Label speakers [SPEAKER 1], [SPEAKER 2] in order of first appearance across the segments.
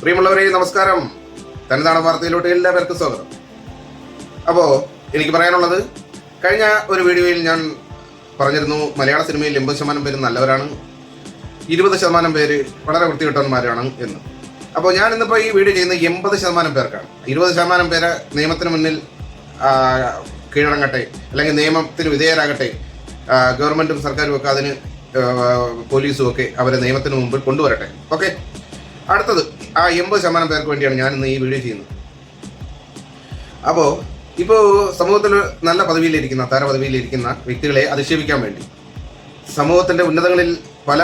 [SPEAKER 1] പ്രിയമുള്ളവരെ നമസ്കാരം. തനതാണ് വാർത്തയിലോട്ട് എല്ലാവർക്കും സ്വാഗതം. അപ്പോൾ എനിക്ക് പറയാനുള്ളത് കഴിഞ്ഞ ഒരു വീഡിയോയിൽ ഞാൻ പറഞ്ഞിരുന്നു മലയാള സിനിമയിൽ എൺപത് ശതമാനം പേര് നല്ലവരാണ് ഇരുപത് ശതമാനം പേര് വളരെ വൃത്തികെട്ടവന്മാരാണ് എന്ന്. അപ്പോൾ ഞാൻ ഇന്നിപ്പോൾ ഈ വീഡിയോ ചെയ്യുന്ന എൺപത് ശതമാനം പേർക്കാണ്. ഇരുപത് ശതമാനം പേരെ നിയമത്തിന് മുന്നിൽ കീഴടങ്ങട്ടെ അല്ലെങ്കിൽ നിയമത്തിന് വിധേയരാകട്ടെ ഗവൺമെന്റും സർക്കാരും ഒക്കെ അതിന് പോലീസും ഒക്കെ അവരെ നിയമത്തിന് മുമ്പിൽ കൊണ്ടുവരട്ടെ. ഓക്കെ? അടുത്തത് ആ എൺപത് ശതമാനം പേർക്ക് വേണ്ടിയാണ് ഞാൻ ഇന്ന് ഈ വീഡിയോ ചെയ്യുന്നത്. അപ്പോൾ ഇപ്പോൾ സമൂഹത്തിൽ നല്ല പദവിയിലിരിക്കുന്ന താര പദവിയിലിരിക്കുന്ന വ്യക്തികളെ അധിക്ഷേപിക്കാൻ വേണ്ടി സമൂഹത്തിന്റെ ഉന്നതങ്ങളിൽ പല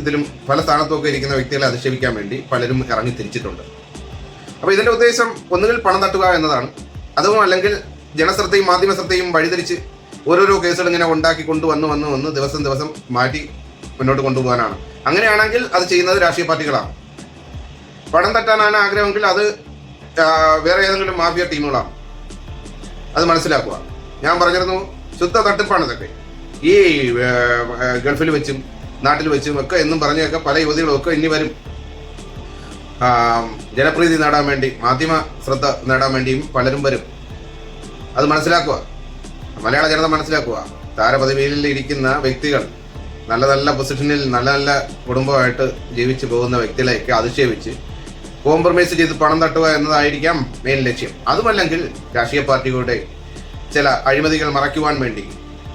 [SPEAKER 1] ഇതിലും പല സ്ഥാനത്തുമൊക്കെ ഇരിക്കുന്ന വ്യക്തികളെ അധിക്ഷേപിക്കാൻ വേണ്ടി പലരും ഇറങ്ങി തിരിച്ചിട്ടുണ്ട്. അപ്പോൾ ഇതിന്റെ ഉദ്ദേശം ഒന്നുകിൽ പണം തട്ടുക എന്നതാണ്. അതും അല്ലെങ്കിൽ ജനശ്രദ്ധയും മാധ്യമ ശ്രദ്ധയും വഴിതിരിച്ച് ഓരോരോ കേസുകൾ ഇങ്ങനെ ഉണ്ടാക്കി കൊണ്ടുവന്ന് വന്ന് വന്ന് ദിവസം ദിവസം മാറ്റി മുന്നോട്ട് കൊണ്ടുപോകാനാണ്. അങ്ങനെയാണെങ്കിൽ അത് ചെയ്യുന്നത് രാഷ്ട്രീയ പാർട്ടികളാണ്. പണം തട്ടാനാണ് ആഗ്രഹമെങ്കിൽ അത് വേറെ ഏതെങ്കിലും മാഫിയ ടീമുകളാണ്. അത് മനസ്സിലാക്കുക. ഞാൻ പറഞ്ഞിരുന്നു ശുദ്ധ തട്ടിപ്പാണ് ഇതൊക്കെ. ഈ ഗൾഫിൽ വെച്ചും നാട്ടിൽ വെച്ചും ഒക്കെ എന്നും പറഞ്ഞൊക്കെ പല യുവതികളും ഒക്കെ ഇനി വരും. ജനപ്രീതി നേടാൻ വേണ്ടി മാധ്യമ ശ്രദ്ധ നേടാൻ വേണ്ടിയും പലരും വരും. അത് മനസ്സിലാക്കുക. മലയാള ജനത മനസ്സിലാക്കുക. താരപദവിയിൽ ഇരിക്കുന്ന വ്യക്തികൾ നല്ല നല്ല പൊസിഷനിൽ നല്ല നല്ല കുടുംബമായിട്ട് ജീവിച്ചു പോകുന്ന വ്യക്തികളെയൊക്കെ അധിക്ഷേപിച്ച് കോംപ്രമൈസ് ചെയ്ത് പണം തട്ടുക എന്നതായിരിക്കാം മെയിൻ ലക്ഷ്യം. അതുമല്ലെങ്കിൽ രാഷ്ട്രീയ പാർട്ടികളുടെ ചില അഴിമതികൾ മറയ്ക്കുവാൻ വേണ്ടി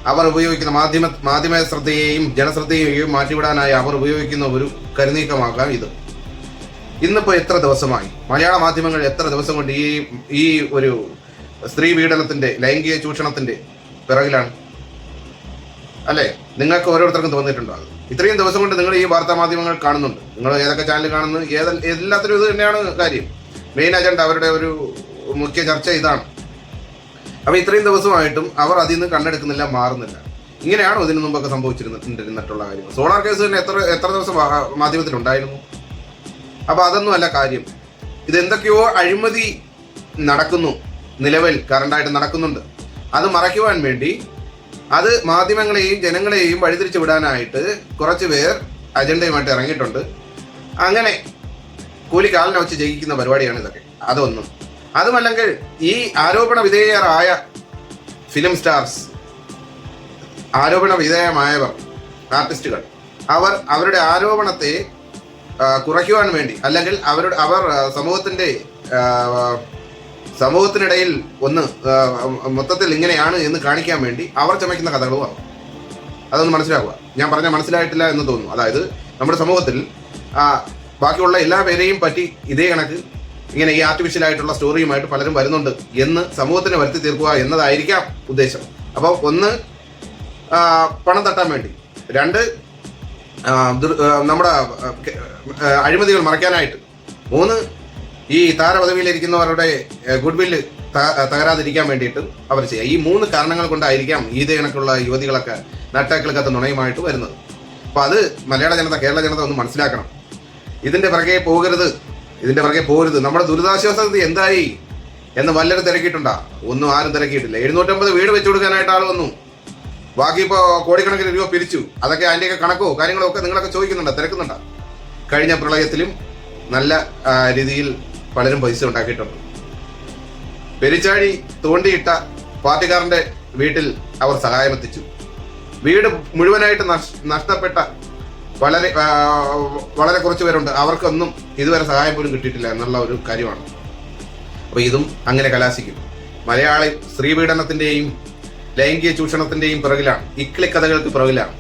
[SPEAKER 1] അവർ ഉപയോഗിക്കുന്ന മാധ്യമ മാധ്യമ ശ്രദ്ധയെയും ജനശ്രദ്ധയെയും മാറ്റിവിടാനായി അവർ ഉപയോഗിക്കുന്ന ഒരു കരുനീക്കമാകാം ഇത്. ഇന്നിപ്പോൾ എത്ര ദിവസമായി? മലയാള മാധ്യമങ്ങൾ എത്ര ദിവസം കൊണ്ട് ഈ ഈ ഒരു സ്ത്രീ പീഡനത്തിന്റെ ലൈംഗിക ചൂഷണത്തിന്റെ പിറകിലാണ്? അല്ലേ? നിങ്ങൾക്ക് ഓരോരുത്തർക്കും തോന്നിയിട്ടുണ്ടോ അത്? ഇത്രയും ദിവസം കൊണ്ട് നിങ്ങൾ ഈ വാർത്താ മാധ്യമങ്ങൾ കാണുന്നുണ്ട്. നിങ്ങൾ ഏതൊക്കെ ചാനൽ കാണുന്നു? ഏത് എല്ലാത്തിനും ഇത് തന്നെയാണ് കാര്യം. മെയിൻ അജണ്ട അവരുടെ ഒരു മുഖ്യ ചർച്ച ഇതാണ്. അപ്പോൾ ഇത്രയും ദിവസമായിട്ടും അവർ അതിൽ നിന്ന് കണ്ണെടുക്കുന്നില്ല മാറുന്നില്ല. ഇങ്ങനെയാണോ ഇതിനു മുമ്പൊക്കെ സംഭവിച്ചിരുന്നിട്ടുള്ള കാര്യം സോളാർ കേസ് തന്നെ എത്ര എത്ര ദിവസം മാധ്യമത്തിലുണ്ടായിരുന്നു അപ്പോൾ അതൊന്നും അല്ല കാര്യം. ഇതെന്തൊക്കെയോ അഴിമതി നടക്കുന്നു. നിലവിൽ കറണ്ടായിട്ട് നടക്കുന്നുണ്ട്. അത് മറയ്ക്കുവാൻ വേണ്ടി അത് മാധ്യമങ്ങളെയും ജനങ്ങളെയും വഴിതിരിച്ചു വിടാനായിട്ട് കുറച്ച് പേർ അജണ്ടയുമായിട്ട് ഇറങ്ങിയിട്ടുണ്ട്. അങ്ങനെ കൂലി കൂലിക്കാലിനെ വെച്ച് ജയിക്കുന്ന പരിപാടിയാണ് ഇതൊക്കെ. അതൊന്നും. അതുമല്ലെങ്കിൽ ഈ ആരോപണ വിധേയരായ ഫിലിം സ്റ്റാർസ് ആരോപണ വിധേയമായവർ ആർട്ടിസ്റ്റുകൾ അവർ അവരുടെ ആരോപണത്തെ കുറയ്ക്കുവാൻ വേണ്ടി അല്ലെങ്കിൽ അവരുടെ അവർ സമൂഹത്തിന്റെ സമൂഹത്തിനിടയിൽ ഒന്ന് മൊത്തത്തിൽ ഇങ്ങനെയാണ് എന്ന് കാണിക്കാൻ വേണ്ടി അവർ ചമയ്ക്കുന്ന കഥകളുമാണ് അതൊന്ന് മനസ്സിലാക്കുക. ഞാൻ പറഞ്ഞ മനസ്സിലായിട്ടില്ല എന്ന് തോന്നുന്നു. അതായത് നമ്മുടെ സമൂഹത്തിൽ ബാക്കിയുള്ള എല്ലാ പേരെയും പറ്റി ഇതേ കണക്ക് ഇങ്ങനെ ഈ ആർട്ടിഫിഷ്യൽ ആയിട്ടുള്ള സ്റ്റോറിയുമായിട്ട് പലരും വരുന്നുണ്ട് എന്ന് സമൂഹത്തിന് വരുത്തി തീർക്കുക എന്നതായിരിക്കാം ഉദ്ദേശം. അപ്പോൾ ഒന്ന് പണം തട്ടാൻ വേണ്ടി. രണ്ട് നമ്മുടെ അഴിമതികൾ മറയ്ക്കാനായിട്ട്. മൂന്ന് ഈ താരപദവിയിലിരിക്കുന്നവരുടെ ഗുഡ് വില്ല് തകരാതിരിക്കാൻ വേണ്ടിയിട്ടും അവർ ചെയ്യുക. ഈ മൂന്ന് കാരണങ്ങൾ കൊണ്ടായിരിക്കാം ഇതേ കണക്കുള്ള യുവതികളൊക്കെ നട്ടാക്കൾക്കകത്ത് നുണയുമായിട്ട് വരുന്നത്. അപ്പൊ അത് മലയാള ജനത കേരള ജനത ഒന്ന് മനസ്സിലാക്കണം. ഇതിന്റെ പിറകെ പോകരുത്. ഇതിന്റെ പിറകെ പോകരുത്. നമ്മുടെ ദുരിതാശ്വാസ നിധി എന്തായി എന്ന് വല്ലരും തിരക്കിയിട്ടുണ്ടാ? ഒന്നും ആരും തിരക്കിയിട്ടില്ല. എഴുന്നൂറ്റമ്പത് വീട് വെച്ചു കൊടുക്കാനായിട്ട് ആൾ വന്നു. ബാക്കി ഇപ്പോ കോടിക്കണക്കിന് രൂപ പിരിച്ചു. അതൊക്കെ അതിന്റെയൊക്കെ കണക്കോ കാര്യങ്ങളോ ഒക്കെ നിങ്ങളൊക്കെ ചോദിക്കുന്നുണ്ടോ? തിരക്കുന്നുണ്ടോ? കഴിഞ്ഞ പ്രളയത്തിലും നല്ല രീതിയിൽ പലരും പൈസ ഉണ്ടാക്കിയിട്ടുണ്ട്. പെരിച്ചാഴി തോണ്ടിയിട്ട പാർട്ടിക്കാരന്റെ വീട്ടിൽ അവർ സഹായമെത്തിച്ചു. വീട് മുഴുവനായിട്ട് നഷ്- നഷ്ടപ്പെട്ട വളരെ വളരെ കുറച്ച് പേരുണ്ട്. അവർക്കൊന്നും ഇതുവരെ സഹായം പോലും കിട്ടിയിട്ടില്ല എന്നുള്ള ഒരു കാര്യമാണ്. അപ്പൊ ഇതും അങ്ങനെ കലാശിക്കും. മലയാളി സ്ത്രീപീഡനത്തിന്റെയും ലൈംഗിക ചൂഷണത്തിന്റെയും പിറകിലാണ്. ഇക്ലി കഥകൾക്ക് പിറകിലാണ്.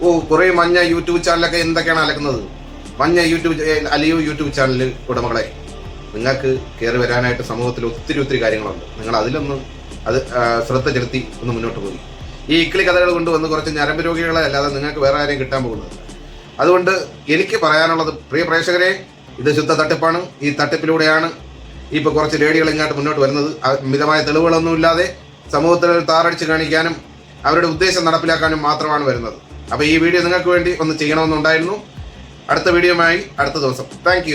[SPEAKER 1] ഓ കുറെ മഞ്ഞ യൂട്യൂബ് ചാനലൊക്കെ എന്തൊക്കെയാണ് അലക്കുന്നത്? മഞ്ഞ യൂട്യൂബ് അലിയു യൂട്യൂബ് ചാനൽ ഉടമകളെ നിങ്ങൾക്ക് കയറി വരാനായിട്ട് സമൂഹത്തിൽ ഒത്തിരി ഒത്തിരി കാര്യങ്ങളുണ്ട്. നിങ്ങൾ അതിലൊന്ന് അത് ശ്രദ്ധ ചെലുത്തി ഒന്ന് മുന്നോട്ട് പോയി. ഈ ഇക്കിളി കഥകൾ കൊണ്ടുവന്ന് കുറച്ച് ഞരമ്പ് രോഗികളെ അല്ലാതെ നിങ്ങൾക്ക് വേറെ ആരെയും കിട്ടാൻ പോകുന്നത്. അതുകൊണ്ട് എനിക്ക് പറയാനുള്ളത് പ്രിയ പ്രേക്ഷകരെ ഇത് ശുദ്ധ തട്ടിപ്പാണ്. ഈ തട്ടിപ്പിലൂടെയാണ് ഇപ്പോൾ കുറച്ച് ലേഡികൾ ഇങ്ങോട്ട് മുന്നോട്ട് വരുന്നത്. മിതമായ തെളിവുകളൊന്നും ഇല്ലാതെ സമൂഹത്തിൽ താറടിച്ച് കാണിക്കാനും അവരുടെ ഉദ്ദേശം നടപ്പിലാക്കാനും മാത്രമാണ് വരുന്നത്. അപ്പോൾ ഈ വീഡിയോ നിങ്ങൾക്ക് വേണ്ടി ഒന്ന് ചെയ്യണമെന്നുണ്ടായിരുന്നു. അടുത്ത വീഡിയോയുമായി അടുത്ത ദിവസം. താങ്ക്